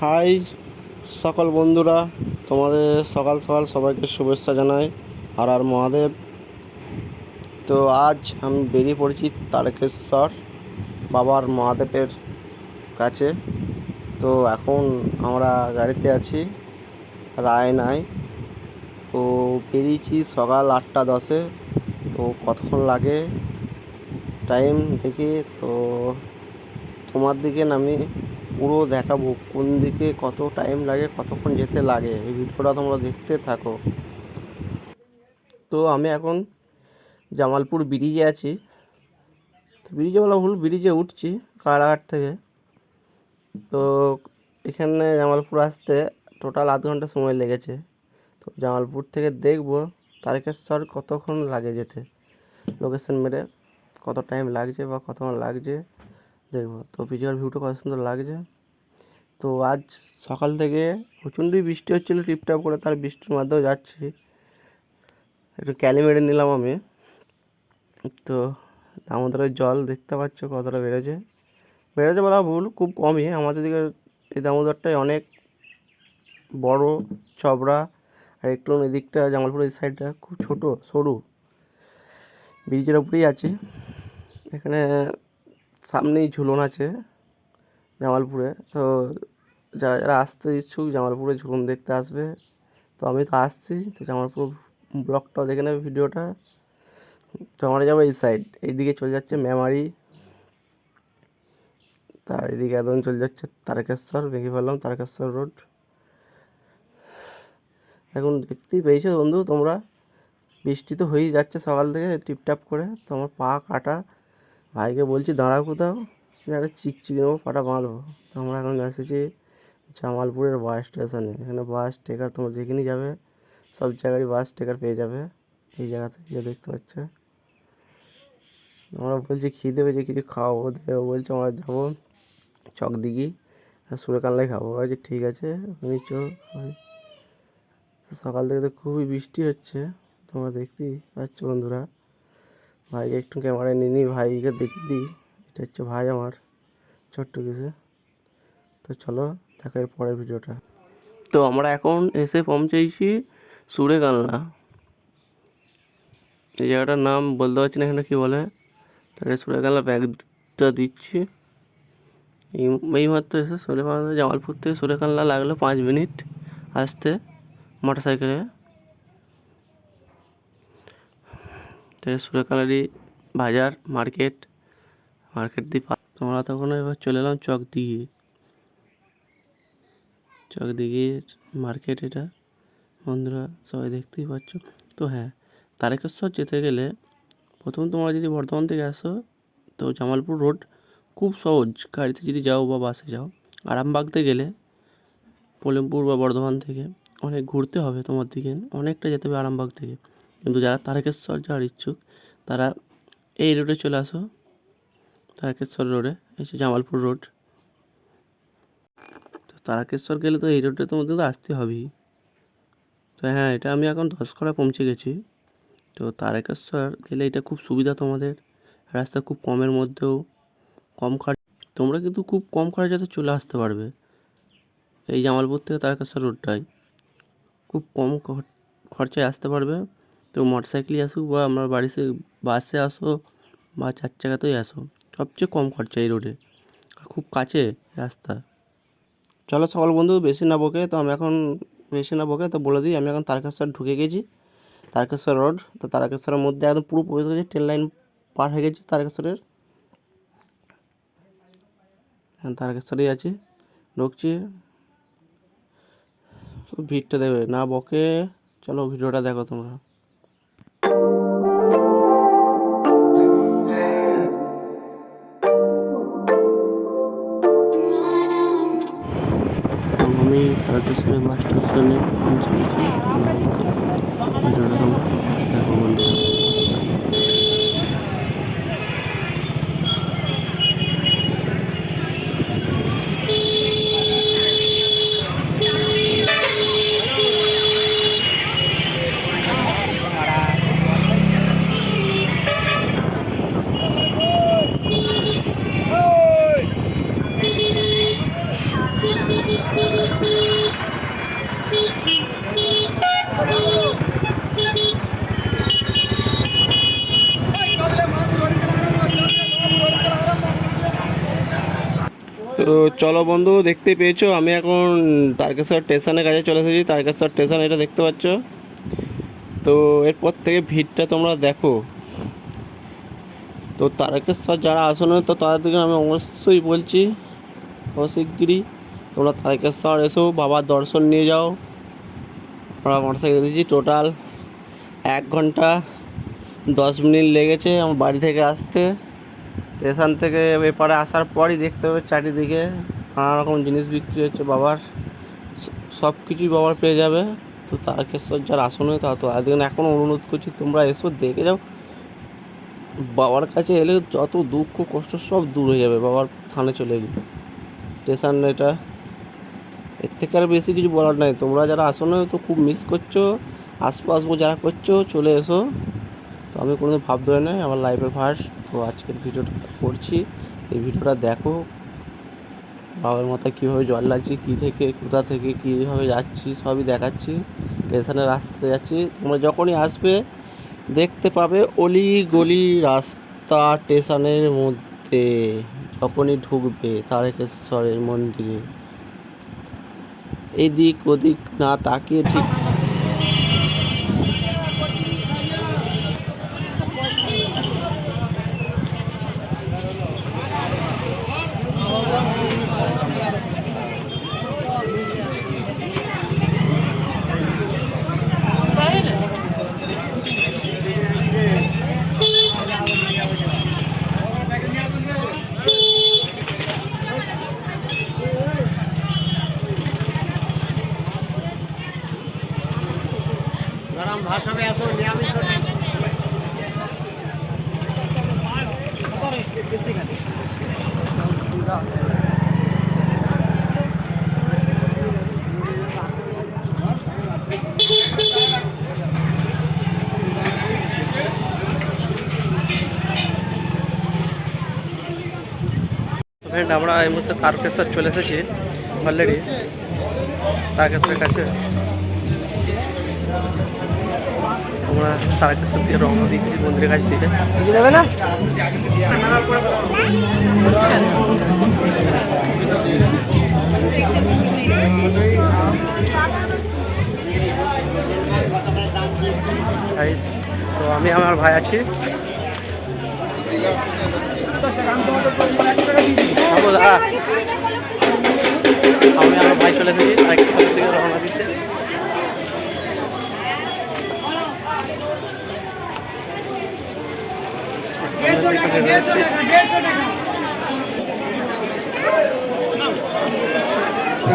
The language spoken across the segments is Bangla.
হাই সকল বন্ধুরা, তোমাদের সকাল সকাল সবাইকে শুভেচ্ছা জানাই, আর আর মহাদেব। তো আজ আমি বেরিয়ে পড়েছি তারকেশ্বর বাবার মহাদেবের কাছে। তো এখন আমরা গাড়িতে আছি রায় নাই তো বেরিয়েছি সকাল আটটা দশে, তো কতক্ষণ লাগে টাইম দেখি, তো তোমার দিকে আমি পুরো দেখাবো কোন দিকে কত টাইম লাগে, কতক্ষণ যেতে লাগে, এই ভিডিওটা তোমরা দেখতে থাকো। তো আমি এখন জামালপুর ব্রিজে আছি। তো ব্রিজে বলা ভুল ব্রিজে উঠছি কারাঘাট থেকে। তো এখানে জামালপুর আসতে টোটাল আধ ঘণ্টা সময় লেগেছে। তো জামালপুর থেকে দেখব তারকেশ্বর কতক্ষণ লাগে যেতে। লোকেশন মেরে কত টাইম লাগছে বা কতক্ষণ লাগছে। দেখব। তো পিছনের ভিউটা কত সুন্দর লাগছে। তো আজ সকাল থেকে প্রচণ্ডই বৃষ্টি হচ্ছিল, টিপটাপ করে তার বৃষ্টির মাধ্যমে যাচ্ছি। একটু ক্যালি মেরে নিলাম আমি। তো দামোদরের জল দেখতে পাচ্ছ কতটা বেড়েছে। বেড়েছে বলা ভুল, খুব কমই। আমাদের দিকে এই দামোদরটাই অনেক বড় চবড়া আর একটু এদিকটা জামালপুরের এই সাইডটা খুব ছোট, সরু। ব্রিজের উপরেই আছে। এখানে সামনেই ঝুলন আছে জামালপুরে। তো যারা যারা আসতে ইচ্ছুক জামালপুরে ঝুলন দেখতে আসবে। তো আমি তো আসছি, তো জামালপুর ব্লগটাও দেখে নেবে ভিডিওটা। তো আমরা যাব এই সাইড এইদিকে চলে যাচ্ছে মেমারি। তার এদিকে একদম চলে যাচ্ছে তারকেশ্বর ভেঙে ফেললাম তারকেশ্বর রোড। এখন দেখতেই পেয়েছ বন্ধু তোমরা? বৃষ্টি তো হয়েই যাচ্ছে সকাল থেকে, টিপটাপ করে। তোমার পা কাটা। ভাইকে বলছি দাঁড়া কোথাও একটা চিকচিক নেব, পাটা বাঁধবো। তো আমরা এখন এসেছি জামালপুরের বাস স্টেশনে এখানে বাস টেকার তোমরা যেখানেই যাবে, সব জায়গারই বাস টেকার পেয়ে যাবে। এই জায়গাতে গিয়ে দেখতে পাচ্ছ। আমরা বলছি, খিদে পেয়েছে, কিছু খাওয়াবো দেবো বলছে, আমরা যাব চকদিঘি সুরেকানলাই খাব। বলছি, ঠিক আছে চো সকাল থেকে তো খুবই বৃষ্টি হচ্ছে, তোমরা দেখতেই পাচ্ছ বন্ধুরা। ভাইকে একটু ক্যামেরায় নিয়ে নিই, ভাইকে দেখিয়ে দিই। এটা হচ্ছে ভাই আমার, ছোট্ট কিছু তো চলো দেখা এর পরের ভিডিওটা। তো আমরা এখন এসে পৌঁছেছি সুরে সুরেকানলা। এই জায়গাটার নাম বলতে পারছি না এখানে কী বলে। তাহলে সুরে সুরেকানলা ব্যাগটা দিচ্ছি। এই মাত্র এসে সুরেকানলা, জামালপুর থেকে সুরে সুরেকানলা লাগল পাঁচ মিনিট আসতে মোটর সাইকেলে তাই সুরেকালারি বাজার, মার্কেট মার্কেট দিয়ে তোমরা তখন এবার চলে এলাম চক দিঘি চক দিঘির মার্কেট এটা। বন্ধুরা, সবাই দেখতেই পাচ্ছ। তো হ্যাঁ তারকেশ্বর যেতে গেলে প্রথম তোমরা যদি বর্ধমান থেকে আসো, তো জামালপুর রোড খুব সহজ। গাড়িতে যদি যাও বা বাসে যাও আরামবাগতে গেলে পলেমপুর বা বর্ধমান থেকে অনেক ঘুরতে হবে তোমার দিকে। অনেকটা যেতে হবে আরামবাগ থেকে। কিন্তু যারা তারকেশ্বর যাওয়ার ইচ্ছুক, তারা এই রোডে চলে আসো। তারকেশ্বর রোডে যে জামালপুর রোড তো তারকেশ্বর গেলে তো এই রোডে তোমাদের তো আসতে হবেই। তো হ্যাঁ এটা আমি এখন দশকড়া পৌঁছে গেছি। তো তারকেশ্বর গেলে এটা খুব সুবিধা তোমাদের। রাস্তা খুব কমের মধ্যেও কম খরচ, তোমরা কিন্তু খুব কম খরচাতে চলে আসতে পারবে। এই জামালপুর থেকে তারকেশ্বর রোডটাই খুব কম খরচায় আসতে পারবে। তো মোটর সাইকেলই আসুক বা আমার বাড়িতে বাসে আসো বা চার চাকাতেই আসো, সবচেয়ে কম খরচা এই রোডে। খুব কাছে রাস্তা। চলো সকল বন্ধু বেশি না বকে, তো আমি এখন বেশি না বকে, তো বলে দিই, আমি এখন তারকেশ্বর ঢুকে গেছি। তারকেশ্বর রোড, তো তারকেশ্বরের মধ্যে একদম পুরো প্রবেশ করেছি, ট্রেন লাইন পার হয়ে গেছি তারকেশ্বরের। তারকেশ্বরেই আছি, ঢুকছি। ভিড়টা দেবে না বকে, চলো ভিডিওটা দেখো তোমরা। আমি তারকেশ্বরের মাস্টার তোমরা দেখো বন্ধুরা Hey! তো চলো বন্ধু, দেখতে পেয়েছ? আমি এখন তারকেশ্বর স্টেশনের কাছে চলে এসেছি। তারকেশ্বর স্টেশন এটা দেখতে পাচ্ছ? তো এরপর থেকে ভিড়টা তোমরা দেখো। তো তারকেশ্বর যারা আসনে তো তাদেরকে আমি অবশ্যই বলছি অশিগগিরই তোমরা তারকেশ্বর এসো, বাবার দর্শন নিয়ে যাও। আমরা মোটরসাইকেল দিয়েছি টোটাল এক ঘণ্টা দশ মিনিট লেগেছে আমার বাড়ি থেকে আসতে। স্টেশন থেকে এপারে আসার পরই দেখতে হবে চারিদিকে। নানা রকম জিনিস বিক্রি হচ্ছে বাবার, সব কিছুই বাবার পেয়ে যাবে। তো তারকেশ্বর যার আসন আসনে তা তো আজকে এখনও অনুরোধ করছি, তোমরা এসো, দেখে যাও। বাবার কাছে এলে যত দুঃখ, কষ্ট সব দূর হয়ে যাবে, বাবার থানে চলে এলে। স্টেশন এটা। এর থেকে আর বেশি কিছু বলার নাই। তোমরা যারা আসো না তো খুব মিস করছ আসব আসব যারা করছ, চলে এসো। তো আমি কোনো ভাব ধরে নাই আমার লাইফের ফার্স্ট তো আজকের ভিডিওটা করছি। এই ভিডিওটা দেখো। বাবার মাথায় কীভাবে জল লাগছে, কী থেকে, কোথা থেকে, কীভাবে যাচ্ছি, সবই দেখাচ্ছি স্টেশনের রাস্তাতে যাচ্ছি। তোমরা যখনই আসবে, দেখতে পাবে অলি গলি রাস্তা স্টেশনের মধ্যে। যখনই ঢুকবে তারকেশ্বরের মন্দিরে। এদিক ওদিক না তাকিয়ে ঠিক আমরা এই মুহূর্তে তারকেশ্বর চলে এসেছি অলরেডি তারকেশ্বরের কাছে আমরা তারকেশ্বর দিয়ে রওনা দিয়েছি মন্দিরের কাছ থেকে। যাবে না তো আমি আমার ভাই আছি। আমি আমার ভাই চলে এসেছি তারকেশ্বর থেকে রওনা দিচ্ছে।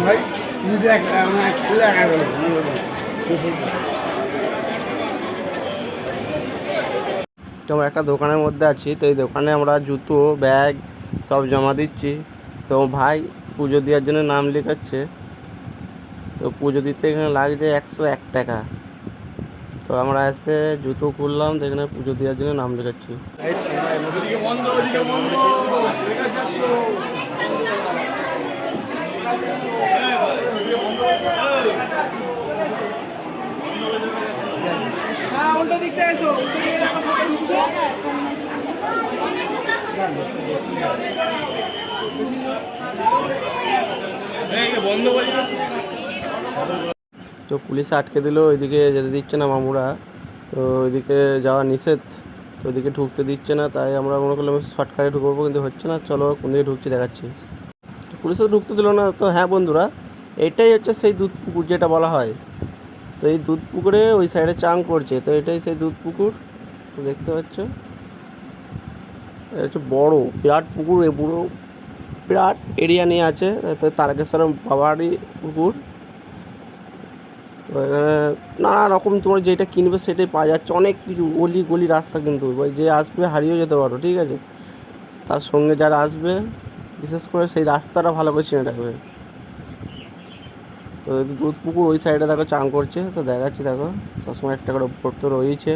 ভাই দেখ আমার দেখা গেল তো আমরা একটা দোকানের মধ্যে আছি, তো এই দোকানে আমরা জুতো, ব্যাগ সব জমা দিচ্ছি। তো ভাই পুজো দেওয়ার জন্য নাম লেখাচ্ছে। তো পুজো দিতে এখানে লাগছে একশো এক টাকা। তো আমরা এসে জুতো খুললাম, তো এখানে পুজো দেওয়ার জন্য নাম লেখাচ্ছি। তো পুলিশে আটকে দিল ওইদিকে যেতে দিচ্ছে না মামুরা। তো ওইদিকে যাওয়া নিষেধ তো ওইদিকে ঢুকতে দিচ্ছে না তাই আমরা মনে করলাম শর্টকাটে ঢুকবো কিন্তু হচ্ছে না চলো কোন দিকে ঢুকছি দেখাচ্ছি। তো পুলিশে তো ঢুকতে দিল না তো হ্যাঁ বন্ধুরা এটাই হচ্ছে সেই দুধ পুকুর যেটা বলা হয়। তো এই দুধ পুকুরে ওই সাইডে চাং করছে, তো এটাই সেই দুধ পুকুর, দেখতে পাচ্ছ? এটা হচ্ছে বড়, বিরাট পুকুর, এ পুরো বিরাট এরিয়া নিয়ে আছে, তো তারকেশ্বরের বাবারই পুকুর। নানা রকম তোমার যেটা কিনবে সেটাই পাওয়া যাচ্ছে, অনেক কিছু, গলি গলি রাস্তা কিন্তু যে আসবে হারিয়েও যেতে পারো, ঠিক আছে? তার সঙ্গে যারা আসবে, বিশেষ করে সেই রাস্তাটা ভালো করে চিনে রাখবে। তো দুধ পুকুর ওই সাইডে দেখো চান করছে, তো দেখাচ্ছি দেখো, সবসময় একটা করে উপর তো রয়েছে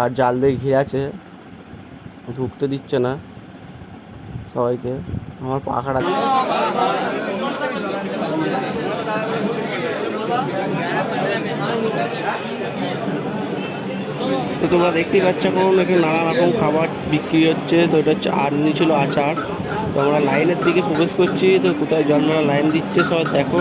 আর জাল দিয়ে ঘিরে আছে, ঢুকতে দিচ্ছে না সবাইকে। আমার পাখাটা তো তোমরা দেখতেই পাচ্ছ এখন এখানে নানা রকম খাবার বিক্রি হচ্ছে। তো এটা চাটনি ছিল আচার। তো আমরা লাইনের দিকে প্রবেশ করছি, তো কোথায় জল লাইন দিচ্ছে সবাই দেখো।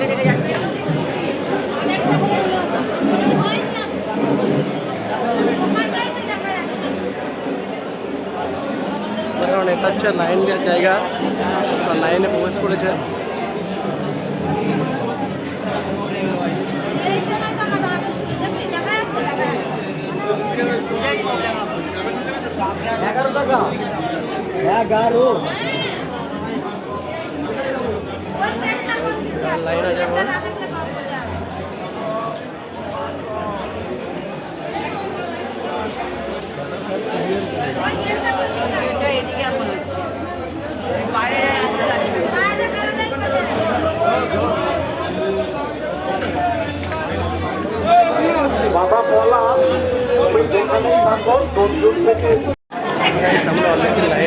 দেখে দেখে যাচ্ছি। কারণ এটা হচ্ছে লাইন দেওয়ার জায়গা সব লাইনে প্রবেশ করেছে। এগারো টাকা। এগারো।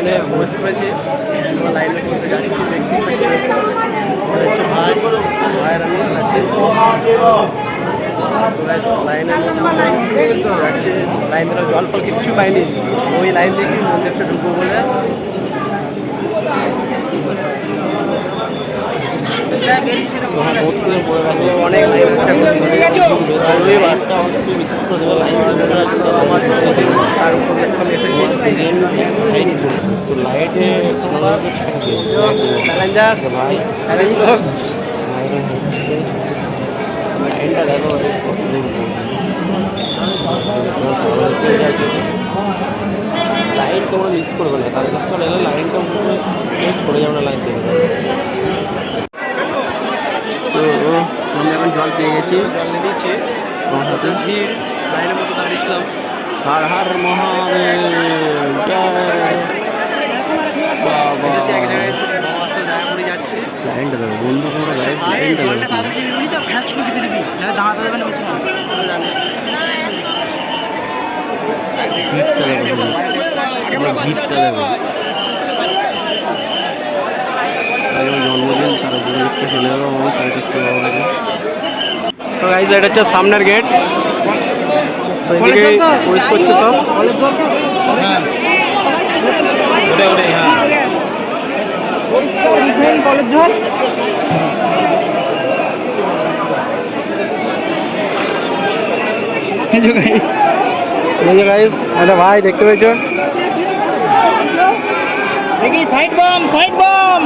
লাইনে প্রবেশ করেছি লাইনে করতে যাচ্ছি দেখতে পাচ্ছি ভাই ভাইয়ের আমি আছি। লাইনে ধরে জল ফল কিচ্ছু পাইনি। ওই লাইন দিয়েছি মন্দিরটা ঢুকবো বলে। অনেক লাইন আছে বিশেষ করে দেবে লাইন আমার তার উপর এখন এসেছি তো লাইটে তোমরা মিস করবে না তাদের কাছে এলে লাইনটা মিস করে যাবে না লাইন থেকে। তো আমি এখন জল পেয়ে গেছি। জল নিয়ে দিচ্ছি। আমার ভিড় লাইনের মতো দাঁড়িয়েছিলাম। হার হার মহাদেব জয়। লাইনটা দেখো বন্ধু তোমরা গাইজ লাইনটা জলটা দেখো তাড়াতাড়ি দিবি তো ভ্যাচ করে দিবি দিবি নাহলে দাঁড়াতে দেবে না বেশি না জানি ভিড়টা দেখো ভিড়টা দেখো জন্মদিন তার উপরে একটু চলে যাব আমার তার কাছে ভালো লাগে তো গাইজ এটা হচ্ছে সামনের গেট ওইদিকে প্রবেশ করছে সব। ওটাই হ্যাঁ কলেজ ঝড় এই যে গাইস এই যে গাইস আরে ভাই দেখতে পেয়েছ দেখি সাইড বম সাইড বম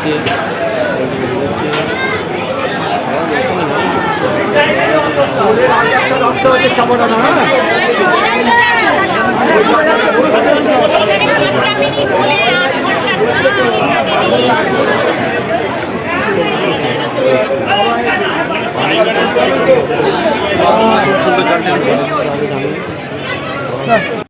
বেরিয়ে পড়েছে এখন আমি আর ভাই আমার খুব চাপের মধ্যে পা পুরানো তো জল ঢাললাম আমার মাথায় বাইরে দিয়ে বেরিয়ে পড়েছি আমরা সুন্দর জল ঢেলেছে